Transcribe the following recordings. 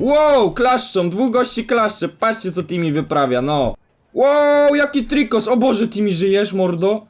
Wow, klaszczą, dwóch gości klaszcze, patrzcie co Timmy wyprawia, no. Wow, jaki trikos, o Boże, Timmy, żyjesz, mordo?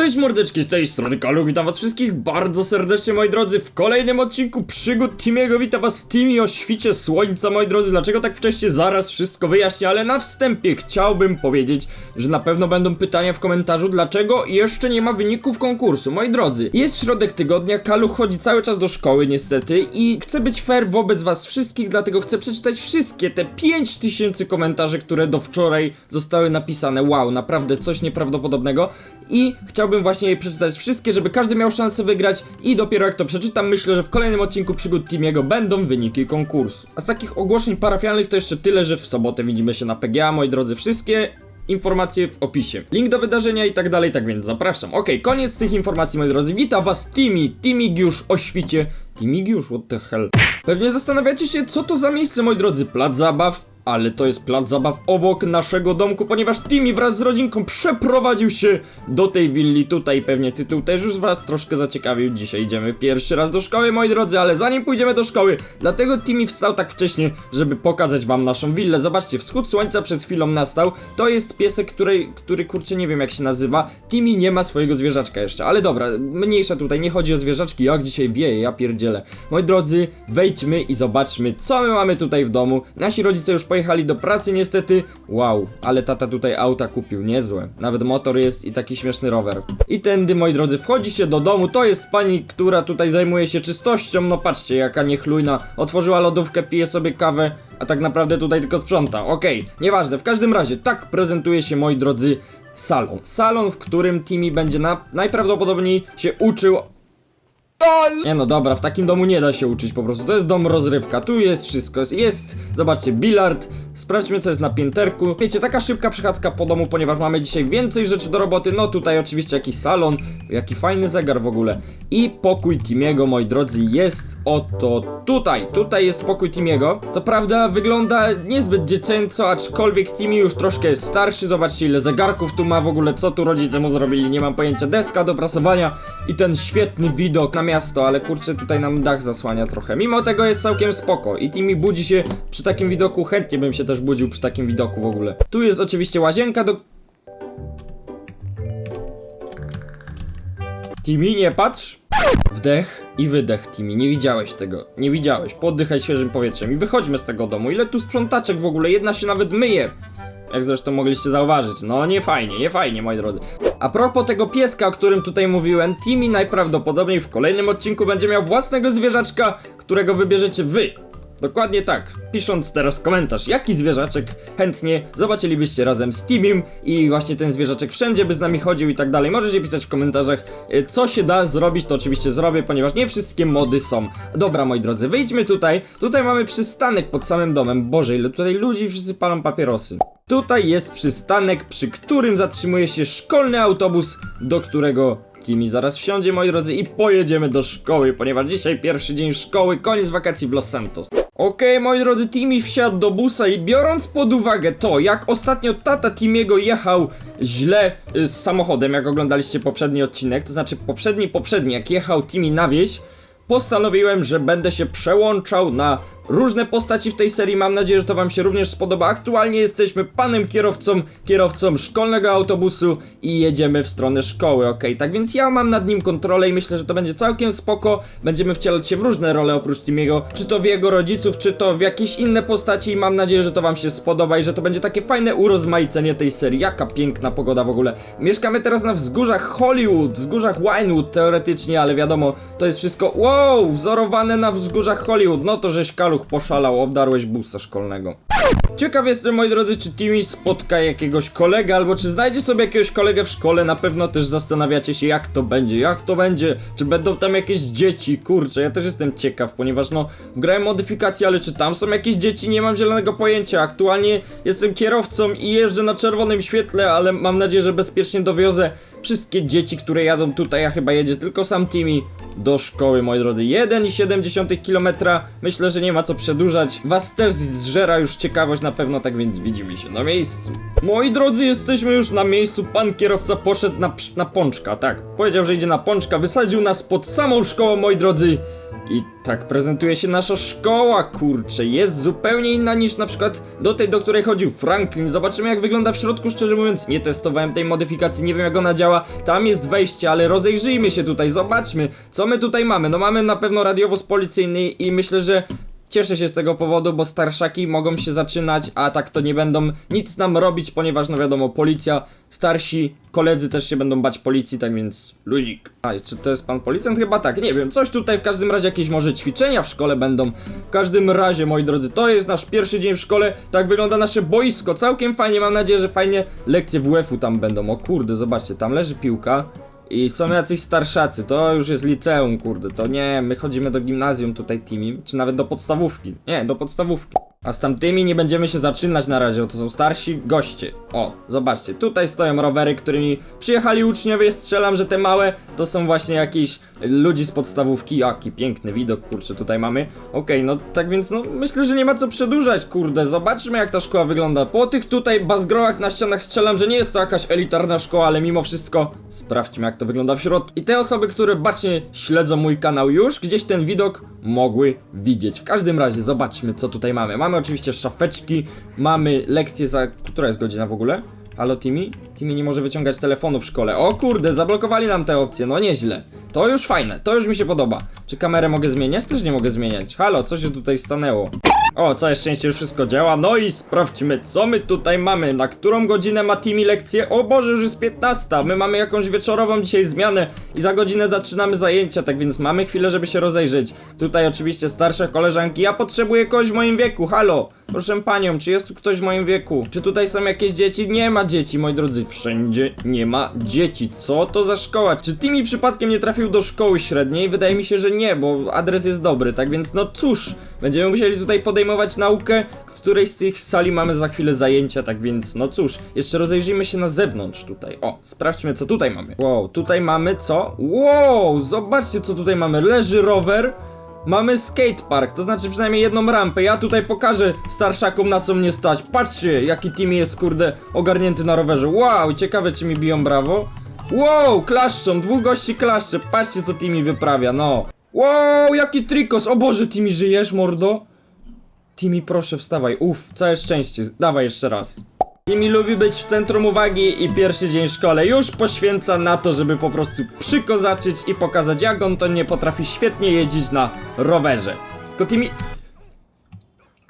Cześć mordeczki, z tej strony Kalu, witam was wszystkich bardzo serdecznie moi drodzy. W kolejnym odcinku przygód Timiego, witam was Timi o świcie słońca moi drodzy, dlaczego tak wcześnie, zaraz wszystko wyjaśnię, ale na wstępie chciałbym powiedzieć, że na pewno będą pytania w komentarzu, dlaczego jeszcze nie ma wyników konkursu, moi drodzy, jest środek tygodnia, Kalu chodzi cały czas do szkoły niestety i chcę być fair wobec was wszystkich, dlatego chcę przeczytać wszystkie te 5000 komentarzy, które do wczoraj zostały napisane, wow, naprawdę coś nieprawdopodobnego. I chciałbym właśnie je przeczytać wszystkie, żeby każdy miał szansę wygrać i dopiero jak to przeczytam, myślę, że w kolejnym odcinku przygód Timiego będą wyniki konkursu. A z takich ogłoszeń parafialnych to jeszcze tyle, że w sobotę widzimy się na PGA, moi drodzy, wszystkie informacje w opisie. Link do wydarzenia i tak dalej, tak więc zapraszam. Okej, koniec tych informacji, moi drodzy. Witam was Timi, Timigiusz o świcie. Timigiusz, what the hell? Pewnie zastanawiacie się, co to za miejsce, moi drodzy. Plac zabaw, ale to jest plac zabaw obok naszego domku, ponieważ Timmy wraz z rodzinką przeprowadził się do tej willi tutaj. Pewnie tytuł też już was troszkę zaciekawił. Dzisiaj idziemy pierwszy raz do szkoły, moi drodzy, ale zanim pójdziemy do szkoły, dlatego Timmy wstał tak wcześnie, żeby pokazać wam naszą willę. Zobaczcie, wschód słońca przed chwilą nastał. To jest piesek, który, który kurczę nie wiem jak się nazywa. Timmy nie ma swojego zwierzaczka jeszcze, ale dobra, mniejsza tutaj, nie chodzi o zwierzaczki, jak dzisiaj wieje, ja pierdzielę. Moi drodzy, wejdźmy i zobaczmy, co my mamy tutaj w domu. Nasi rodzice już pojechali do pracy niestety. Wow, ale tata tutaj auta kupił, niezłe. Nawet motor jest i taki śmieszny rower. I tędy, moi drodzy, wchodzi się do domu. To jest pani, która tutaj zajmuje się czystością. No patrzcie, jaka niechlujna. Otworzyła lodówkę, pije sobie kawę, a tak naprawdę tutaj tylko sprząta. Okej, nieważne. W każdym razie, tak prezentuje się, moi drodzy, salon. Salon, w którym Timmy będzie na, najprawdopodobniej się uczył nie no dobra, w takim domu nie da się uczyć po prostu. To jest dom rozrywka, tu jest wszystko. Jest, zobaczcie, bilard. Sprawdźmy co jest na pięterku. Wiecie, taka szybka przechadzka po domu, ponieważ mamy dzisiaj więcej rzeczy do roboty. No tutaj oczywiście jakiś salon, jaki fajny zegar w ogóle. I pokój Timiego, moi drodzy, jest oto tutaj. Tutaj jest pokój Timiego. Co prawda wygląda niezbyt dziecięco, aczkolwiek Timmy już troszkę jest starszy. Zobaczcie ile zegarków tu ma w ogóle, co tu rodzice mu zrobili. Nie mam pojęcia. Deska do prasowania i ten świetny widok na miasto, ale kurczę tutaj nam dach zasłania trochę. Mimo tego jest całkiem spoko i Timmy budzi się przy takim widoku, chętnie bym się też budził przy takim widoku w ogóle. Tu jest oczywiście łazienka do... Timmy, nie patrz! Wdech i wydech, Timmy. Nie widziałeś tego. Nie widziałeś. Poddychaj świeżym powietrzem i wychodźmy z tego domu. Ile tu sprzątaczek w ogóle? Jedna się nawet myje. Jak zresztą mogliście zauważyć. No nie fajnie, nie fajnie, moi drodzy. A propos tego pieska, o którym tutaj mówiłem, Timmy najprawdopodobniej w kolejnym odcinku będzie miał własnego zwierzaczka, którego wybierzecie wy. Dokładnie tak. Pisząc teraz komentarz, jaki zwierzaczek chętnie zobaczylibyście razem z Timim i właśnie ten zwierzaczek wszędzie by z nami chodził i tak dalej. Możecie pisać w komentarzach, y, co się da zrobić, to oczywiście zrobię, ponieważ nie wszystkie mody są. Dobra, moi drodzy, wyjdźmy tutaj. Tutaj mamy przystanek pod samym domem. Boże, ile tutaj ludzi, wszyscy palą papierosy. Tutaj jest przystanek, przy którym zatrzymuje się szkolny autobus, do którego Timmy zaraz wsiądzie, moi drodzy, i pojedziemy do szkoły, ponieważ dzisiaj pierwszy dzień szkoły, koniec wakacji w Los Santos. Okej, moi drodzy, Timmy wsiadł do busa i biorąc pod uwagę to, jak ostatnio tata Timiego jechał źle y, z samochodem, jak oglądaliście poprzedni odcinek, to znaczy poprzedni, poprzedni, jak jechał Timmy na wieś, postanowiłem, że będę się przełączał na różne postaci w tej serii. Mam nadzieję, że to Wam się również spodoba. Aktualnie jesteśmy panem kierowcą, kierowcą szkolnego autobusu i jedziemy w stronę szkoły, ok? Tak więc ja mam nad nim kontrolę i myślę, że to będzie całkiem spoko. Będziemy wcielać się w różne role oprócz Timiego, czy to w jego rodziców, czy to w jakieś inne postaci i mam nadzieję, że to Wam się spodoba i że to będzie takie fajne urozmaicenie tej serii. Jaka piękna pogoda w ogóle. Mieszkamy teraz na wzgórzach Hollywood, wzgórzach Winewood teoretycznie, ale wiadomo, to jest wszystko, wow, wzorowane na wzgórzach Hollywood. No to żeś kaluch poszalał, obdarłeś busa szkolnego. Ciekaw jestem, moi drodzy, czy Timmy spotka jakiegoś kolegę, albo czy znajdzie sobie jakiegoś kolegę w szkole. Na pewno też zastanawiacie się, jak to będzie, jak to będzie, czy będą tam jakieś dzieci. Kurczę, ja też jestem ciekaw, ponieważ no, wgrałem modyfikację, ale czy tam są jakieś dzieci, nie mam zielonego pojęcia. Aktualnie jestem kierowcą i jeżdżę na czerwonym świetle, ale mam nadzieję, że bezpiecznie dowiozę wszystkie dzieci, które jadą tutaj, a chyba jedzie tylko sam Timmy. do szkoły, moi drodzy. 1,7 km. Myślę, że nie ma co przedłużać. Was też zżera już ciekawość na pewno, tak więc widzimy się na miejscu. Moi drodzy, jesteśmy już na miejscu. Pan kierowca poszedł na, na pączka, tak. Powiedział, że idzie na pączka, wysadził nas pod samą szkołą, moi drodzy. I tak prezentuje się nasza szkoła, kurczę. Jest zupełnie inna niż na przykład do tej, do której chodził Franklin. Zobaczymy jak wygląda w środku, szczerze mówiąc. Nie testowałem tej modyfikacji, nie wiem jak ona działa. Tam jest wejście, ale rozejrzyjmy się tutaj, zobaczmy, co my tutaj mamy. No mamy na pewno radiowóz policyjny i myślę, że Cieszę się z tego powodu, bo starszaki mogą się zaczynać, a tak to nie będą nic nam robić, ponieważ no wiadomo, policja, starsi koledzy też się będą bać policji, tak więc luzik. A, czy to jest pan policjant? Chyba tak, nie wiem, coś tutaj w każdym razie jakieś może ćwiczenia w szkole będą. W każdym razie, moi drodzy, to jest nasz pierwszy dzień w szkole, tak wygląda nasze boisko, całkiem fajnie, mam nadzieję, że fajnie lekcje WF-u tam będą. O kurde, zobaczcie, tam leży piłka. I są jacyś starszacy, to już jest liceum, kurde, to nie, my chodzimy do gimnazjum tutaj teamim, czy nawet do podstawówki. Nie, do podstawówki. A z tamtymi nie będziemy się zaczynać na razie, bo to są starsi goście. O, zobaczcie, tutaj stoją rowery, którymi przyjechali uczniowie, strzelam, że te małe to są właśnie jakieś ludzi z podstawówki. Jaki piękny widok, kurczę, tutaj mamy. Okej, no tak więc, no myślę, że nie ma co przedłużać, kurde, zobaczmy jak ta szkoła wygląda. Po tych tutaj bazgrołach na ścianach strzelam, że nie jest to jakaś elitarna szkoła, ale mimo wszystko sprawdźmy jak to wygląda w środku. I te osoby, które bacznie śledzą mój kanał już, gdzieś ten widok mogły widzieć. W każdym razie zobaczmy co tutaj mamy. Mamy oczywiście szafeczki, mamy lekcje za... Która jest godzina w ogóle? Halo Timmy? Timmy nie może wyciągać telefonu w szkole. O kurde, zablokowali nam te opcje, no nieźle. To już fajne, to już mi się podoba. Czy kamerę mogę zmieniać? Też nie mogę zmieniać. Halo, co się tutaj stanęło? O, całe szczęście już wszystko działa. No i sprawdźmy, co my tutaj mamy. Na którą godzinę ma Timmy lekcję? O Boże, już jest 15. My mamy jakąś wieczorową dzisiaj zmianę i za godzinę zaczynamy zajęcia, tak więc mamy chwilę, żeby się rozejrzeć. Tutaj oczywiście starsze koleżanki. Ja potrzebuję kogoś w moim wieku. Halo, proszę panią, czy jest tu ktoś w moim wieku? Czy tutaj są jakieś dzieci? Nie ma dzieci, moi drodzy. Wszędzie nie ma dzieci. Co to za szkoła? Czy Timmy przypadkiem nie trafił do szkoły średniej? Wydaje mi się, że nie, bo adres jest dobry, tak więc no cóż, będziemy musieli tutaj podejmować naukę, w której z tych sali mamy za chwilę zajęcia, tak więc no cóż, jeszcze rozejrzyjmy się na zewnątrz tutaj. O, sprawdźmy co tutaj mamy. Wow, tutaj mamy co? Wow, zobaczcie co tutaj mamy. Leży rower. Mamy skatepark, to znaczy przynajmniej jedną rampę. Ja tutaj pokażę starszakom na co mnie stać. Patrzcie, jaki team jest kurde ogarnięty na rowerze. Wow, ciekawe czy mi biją brawo. Wow, klaszczą, dwóch gości klaszcze. Patrzcie co Timmy wyprawia, no. Wow, jaki trikos. O Boże, Timmy żyjesz, mordo? Timmy, proszę wstawaj. Uff, całe szczęście. Dawaj jeszcze raz. Timmy lubi być w centrum uwagi i pierwszy dzień w szkole już poświęca na to, żeby po prostu przykozaczyć i pokazać jak on to nie potrafi świetnie jeździć na rowerze. Tylko Timmy...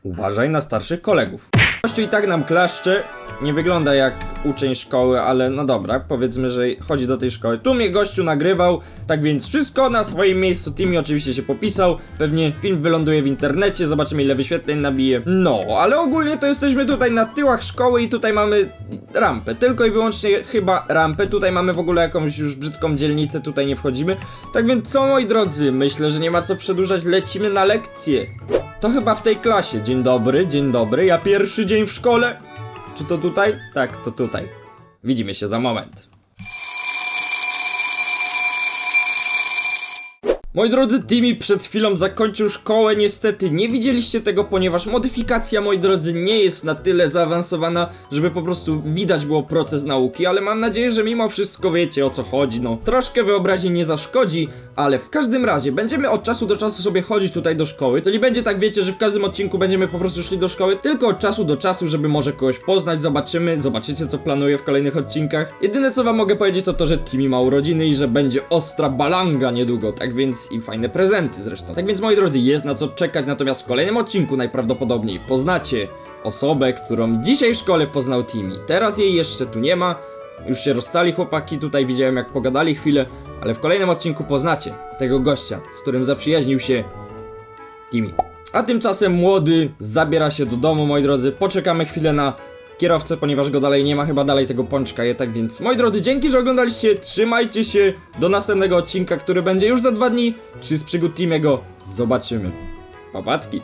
Uważaj na starszych kolegów. Gościu i tak nam klaszcze. Nie wygląda jak uczeń szkoły, ale no dobra, powiedzmy, że chodzi do tej szkoły. Tu mnie gościu nagrywał, tak więc wszystko na swoim miejscu. Timmy oczywiście się popisał. Pewnie film wyląduje w internecie, zobaczymy ile wyświetleń nabije. No, ale ogólnie to jesteśmy tutaj na tyłach szkoły i tutaj mamy rampę. Tylko i wyłącznie chyba rampę. Tutaj mamy w ogóle jakąś już brzydką dzielnicę, tutaj nie wchodzimy. Tak więc co moi drodzy, myślę, że nie ma co przedłużać, lecimy na lekcję. To chyba w tej klasie. Dzień dobry, dzień dobry. Ja pierwszy dzień w szkole. Czy to tutaj? Tak, to tutaj. Widzimy się za moment. Moi drodzy, Timmy przed chwilą zakończył szkołę, niestety nie widzieliście tego, ponieważ modyfikacja, moi drodzy, nie jest na tyle zaawansowana, żeby po prostu widać było proces nauki, ale mam nadzieję, że mimo wszystko wiecie o co chodzi, no. Troszkę wyobraźni nie zaszkodzi, ale w każdym razie będziemy od czasu do czasu sobie chodzić tutaj do szkoły. To nie będzie tak, wiecie, że w każdym odcinku będziemy po prostu szli do szkoły, tylko od czasu do czasu, żeby może kogoś poznać, zobaczymy, zobaczycie co planuję w kolejnych odcinkach. Jedyne co wam mogę powiedzieć to to, że Timmy ma urodziny i że będzie ostra balanga niedługo, tak więc i fajne prezenty zresztą. Tak więc moi drodzy, jest na co czekać, natomiast w kolejnym odcinku najprawdopodobniej poznacie osobę, którą dzisiaj w szkole poznał Timmy. Teraz jej jeszcze tu nie ma, już się rozstali chłopaki, tutaj widziałem jak pogadali chwilę, ale w kolejnym odcinku poznacie tego gościa, z którym zaprzyjaźnił się Timmy. A tymczasem młody zabiera się do domu, moi drodzy. Poczekamy chwilę na kierowcę, ponieważ go dalej nie ma, chyba dalej tego pączka je, tak więc moi drodzy, dzięki, że oglądaliście, trzymajcie się do następnego odcinka, który będzie już za dwa dni, czy z przygód Timiego, zobaczymy. Papatki.